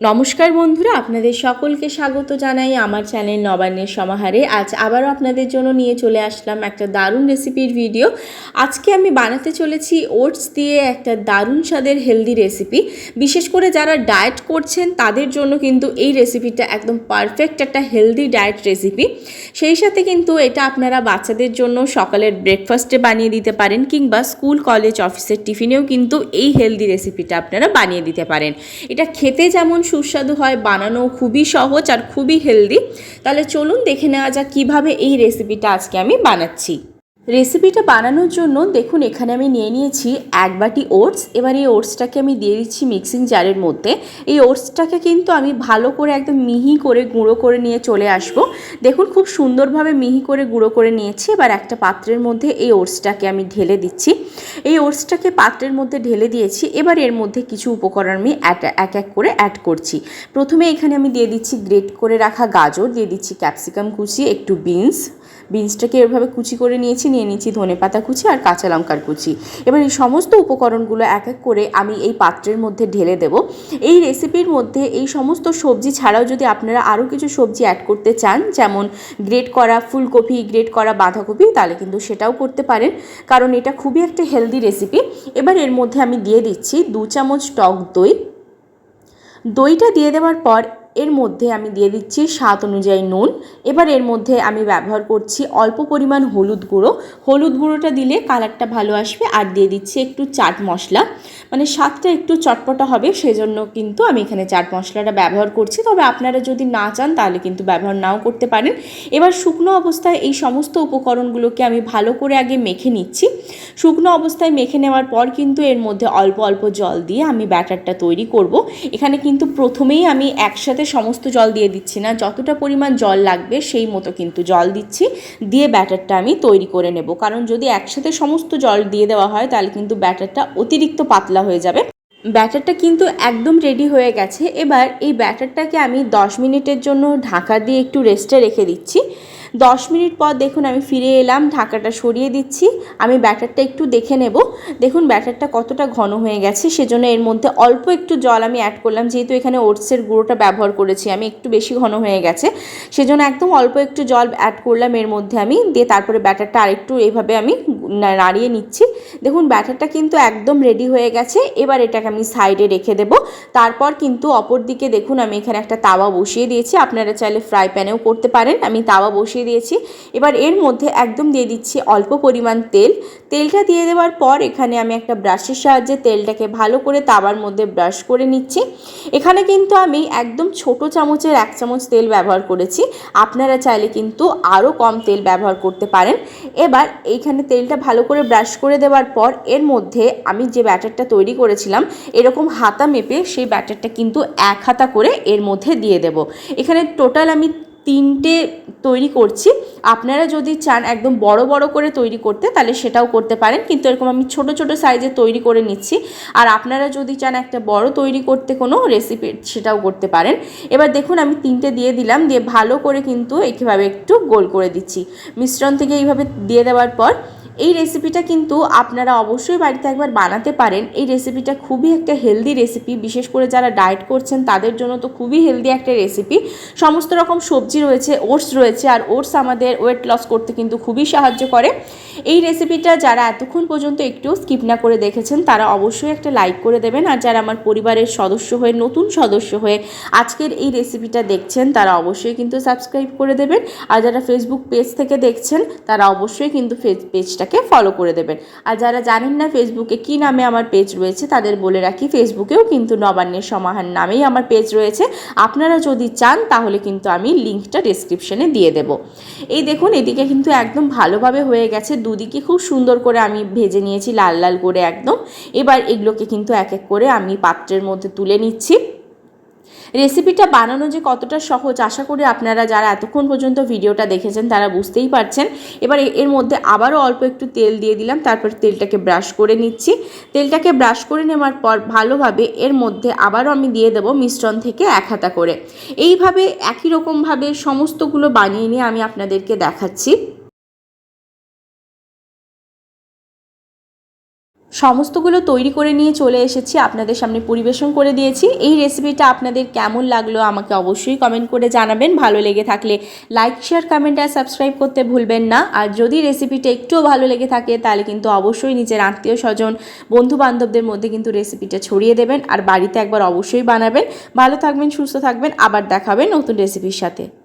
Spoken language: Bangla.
নমস্কার বন্ধুরা, আপনাদের সকলকে স্বাগত জানাই আমার চ্যানেল নবান্নের সমাহারে। আজ আবারও আপনাদের জন্য নিয়ে চলে আসলাম একটা দারুণ রেসিপির ভিডিও। আজকে আমি বানাতে চলেছি ওটস দিয়ে একটা দারুণ স্বাদের হেলদি রেসিপি। বিশেষ করে যারা ডায়েট করছেন, তাদের জন্য কিন্তু এই রেসিপিটা একদম পারফেক্ট একটা হেলদি ডায়েট রেসিপি। সেই সাথে কিন্তু এটা আপনারা বাচ্চাদের জন্য সকালের ব্রেকফাস্টে বানিয়ে দিতে পারেন, কিংবা স্কুল, কলেজ, অফিসের টিফিনেও কিন্তু এই হেলদি রেসিপিটা আপনারা বানিয়ে দিতে পারেন। এটা খেতে যেমন সুস্বাদু হয় বানানো খুবই সহজ আর খুবই হেলদি তাহলে চলুন দেখে নেওয়া যাক কীভাবে এই রেসিপিটা আজকে আমি বানাচ্ছি। রেসিপিটা বানানোর জন্য দেখুন, এখানে আমি নিয়ে নিয়েছি এক বাটি ওটস। এবার এই ওটসটাকে আমি দিয়ে দিচ্ছি মিক্সিং জারের মধ্যে। এই ওটসটাকে কিন্তু আমি ভালো করে একদম মিহি করে গুঁড়ো করে নিয়ে চলে আসব। দেখুন, খুব সুন্দরভাবে মিহি করে গুঁড়ো করে নিয়েছি। এবার একটা পাত্রের মধ্যে এই ওটসটাকে আমি ঢেলে দিচ্ছি। এই ওটসটাকে পাত্রের মধ্যে ঢেলে দিয়েছি। এবার এর মধ্যে কিছু উপকরণ আমি এক এক করে অ্যাড করছি। প্রথমে এখানে আমি দিয়ে দিচ্ছি গ্রেট করে রাখা গাজর, দিয়ে দিচ্ছি ক্যাপসিকাম কুচি, একটু বিনস বিনসটাকে এভাবে কুচি করে নিয়েছি নিয়ে নিয়েছি ধনে পাতা কুচি আর কাঁচা লঙ্কার কুচি। এবার এই সমস্ত উপকরণগুলো এক এক করে আমি এই পাত্রের মধ্যে ঢেলে দেব। এই রেসিপির মধ্যে এই সমস্ত সবজি ছাড়াও যদি আপনারা আরও কিছু সবজি অ্যাড করতে চান, যেমন গ্রেট করা ফুলকপি গ্রেট করা বাঁধাকপি, তাহলে কিন্তু সেটাও করতে পারেন, কারণ এটা খুবই একটা হেলদি রেসিপি এবার এর মধ্যে আমি দিয়ে দিচ্ছি দু চামচ টক দই। দইটা দিয়ে দেওয়ার পর এর মধ্যে আমি দিয়ে দিচ্ছি স্বাদ অনুযায়ী নুন। এবার এর মধ্যে আমি ব্যবহার করছি অল্প পরিমাণ হলুদ গুঁড়ো। হলুদ গুঁড়োটা দিলে কালারটা ভালো আসবে আর দিয়ে দিচ্ছি একটু চাট মশলা। মানে স্বাদটা একটু চটপটা হবে, সেজন্য কিন্তু আমি এখানে চাট মশলাটা ব্যবহার করছি। তবে আপনারা যদি না চান, তাহলে কিন্তু ব্যবহার নাও করতে পারেন। এবার শুকনো অবস্থায় এই সমস্ত উপকরণগুলোকে আমি ভালো করে আগে মেখে নিচ্ছি। শুকনো অবস্থায় মেখে নেওয়ার পর কিন্তু এর মধ্যে অল্প অল্প জল দিয়ে আমি ব্যাটারটা তৈরি করব। এখানে কিন্তু প্রথমেই আমি একসাথে সমস্ত জল দিয়ে দিচ্ছি না। যতটা পরিমাণ জল লাগবে সেই মতো কিন্তু জল দিচ্ছি। দিয়ে ব্যাটারটা আমি তৈরি করে নেব। কারণ যদি একসাথে সমস্ত জল দিয়ে দেওয়া হয় তাহলে কিন্তু ব্যাটারটা অতিরিক্ত পাতলা হয়ে যাবে। ব্যাটারটা কিন্তু একদম রেডি হয়ে গেছে। এবার এই ব্যাটারটাকে আমি 10 মিনিটের জন্য ঢাকা দিয়ে একটু রেস্টে রেখে দিচ্ছি। দশ মিনিট পর দেখুন আমি ফিরে এলাম, ঢাকাটা সরিয়ে দিচ্ছি। আমি ব্যাটারটা একটু দেখে নেব। দেখুন ব্যাটারটা কতটা ঘন হয়ে গেছে, সেজন্য এর মধ্যে অল্প একটু জল আমি অ্যাড করলাম, যেহেতু এখানে ওটসের গুঁড়োটা ব্যবহার করেছি, আমি একটু বেশি ঘন হয়ে গেছে। সেজন্য একদম অল্প একটু জল অ্যাড করলাম এর মধ্যে আমি, দিয়ে তারপরে ব্যাটারটা আরেকটু এইভাবে আমি নাড়িয়ে নিচ্ছি। দেখুন ব্যাটারটা কিন্তু একদম রেডি হয়ে গেছে, এবার এটাকে আমি সাইডে রেখে দেব। তারপর কিন্তু অপর দিকে দেখুন আমি এখানে একটা তাওয়া বসিয়ে দিয়েছি, আপনারা চাইলে ফ্রাই প্যানেও করতে পারেন। আমি তাওয়া বসিয়ে দিয়েছি। এবার এর মধ্যে একদম দিয়ে দিচ্ছি অল্প পরিমাণ তেল। তেলটা দিয়ে দেওয়ার পর এখানে আমি একটা ব্রাশের সাহায্যে তেলটাকে ভালো করে তাওয়ার মধ্যে ব্রাশ করে নিচ্ছি। এখানে কিন্তু আমি একদম ছোট চামচের এক চামচ তেল ব্যবহার করেছি। আপনারা চাইলে কিন্তু আরও কম তেল ব্যবহার করতে পারেন। এবার এইখানে তেলটা ভালো করে ব্রাশ করে দেওয়ার পর এর মধ্যে আমি যে ব্যাটারটা তৈরি করেছিলাম, এরকম হাতা মেপে সেই ব্যাটারটা কিন্তু এক হাতা করে এর মধ্যে দিয়ে দেব। এখানে টোটাল আমি তিনটে তৈরি করছি। আপনারা যদি চান একদম বড় বড় করে তৈরি করতে, তাহলে সেটাও করতে পারেন। কিন্তু এরকম আমি ছোট ছোট সাইজে তৈরি করে নিচ্ছি। আর আপনারা যদি চান একটা বড় তৈরি করতে কোনো রেসিপি সেটাও করতে পারেন। এবার দেখুন, আমি তিনটে দিয়ে দিলাম। দিয়ে ভালো করে কিন্তু এইভাবে একটু গোল করে দিচ্ছি। মিশ্রণ থেকে এইভাবে দিয়ে দেওয়ার পর এই রেসিপিটা কিন্তু আপনারা অবশ্যই বাড়িতে একবার বানাতে পারেন। এই রেসিপিটা খুবই একটা হেলদি রেসিপি বিশেষ করে যারা ডায়েট করছেন, তাদের জন্য তো খুবই হেলদি একটা রেসিপি সমস্ত রকম সবজি রয়েছে ওটস রয়েছে, আর ওটস আমাদের ওয়েট লস করতে কিন্তু খুবই সাহায্য করে। এই রেসিপিটা যারা এতক্ষণ পর্যন্ত একটু স্কিপ না করে দেখেছেন, তারা অবশ্যই একটা লাইক করে দেবেন। আর যারা আমার পরিবারের সদস্য হয়ে, নতুন সদস্য হয়ে আজকের এই রেসিপিটা দেখছেন, তারা অবশ্যই কিন্তু সাবস্ক্রাইব করে দেবেন। আর যারা ফেসবুক পেজ থেকে দেখছেন, তারা অবশ্যই কিন্তু পেজটা পেজটাকে ফলো করে দেবেন। আর যারা জানেন না ফেসবুকে কি নামে আমার পেজ রয়েছে, তাদের বলে রাখি ফেসবুকেও কিন্তু নবান্নের সমাহার নামেই আমার পেজ রয়েছে। আপনারা যদি চান, তাহলে কিন্তু আমি লিঙ্কটা ডিসক্রিপশনে দিয়ে দেব। এই দেখুন, এদিকে কিন্তু একদম ভালোভাবে হয়ে গেছে। দুদিকে খুব সুন্দর করে আমি ভেজে নিয়েছি, লাল লাল করে একদম। এবার এগুলোকে কিন্তু এক এক করে আমি পাত্রের মধ্যে তুলে নিচ্ছি। রেসিপিটা বানানো যে কতটা সহজ, আশা করি আপনারা যারা এতক্ষণ পর্যন্ত ভিডিওটা দেখেছেন তারা বুঝতেই পারছেন। এবার এর মধ্যে আবারও অল্প একটু তেল দিয়ে দিলাম, তারপর তেলটাকে ব্রাশ করে নিচ্ছি। তেলটাকে ব্রাশ করে নেওয়ার পর ভালোভাবে এর মধ্যে আবারও আমি দিয়ে দেবো মিশ্রণ থেকে এক হাতা করে। এইভাবে একই রকমভাবে সমস্তগুলো বানিয়ে নিয়ে আমি আপনাদেরকে দেখাচ্ছি। সমস্তগুলো তৈরি করে নিয়ে চলে এসেছি, আপনাদের সামনে পরিবেশন করে দিয়েছি। এই রেসিপিটা আপনাদের কেমন লাগল আমাকে অবশ্যই কমেন্ট করে জানাবেন। ভালো লেগে থাকলে লাইক শেয়ার কমেন্ট আর সাবস্ক্রাইব করতে ভুলবেন না। আর যদি রেসিপিটা একটুও ভালো লেগে থাকে, তাহলে কিন্তু অবশ্যই নিজের আত্মীয়, স্বজন বন্ধু বান্ধবদের মধ্যে কিন্তু রেসিপিটা ছড়িয়ে দেবেন। আর বাড়িতে একবার অবশ্যই বানাবেন। ভালো থাকবেন, সুস্থ থাকবেন। আবার দেখাবেন নতুন রেসিপির সাথে।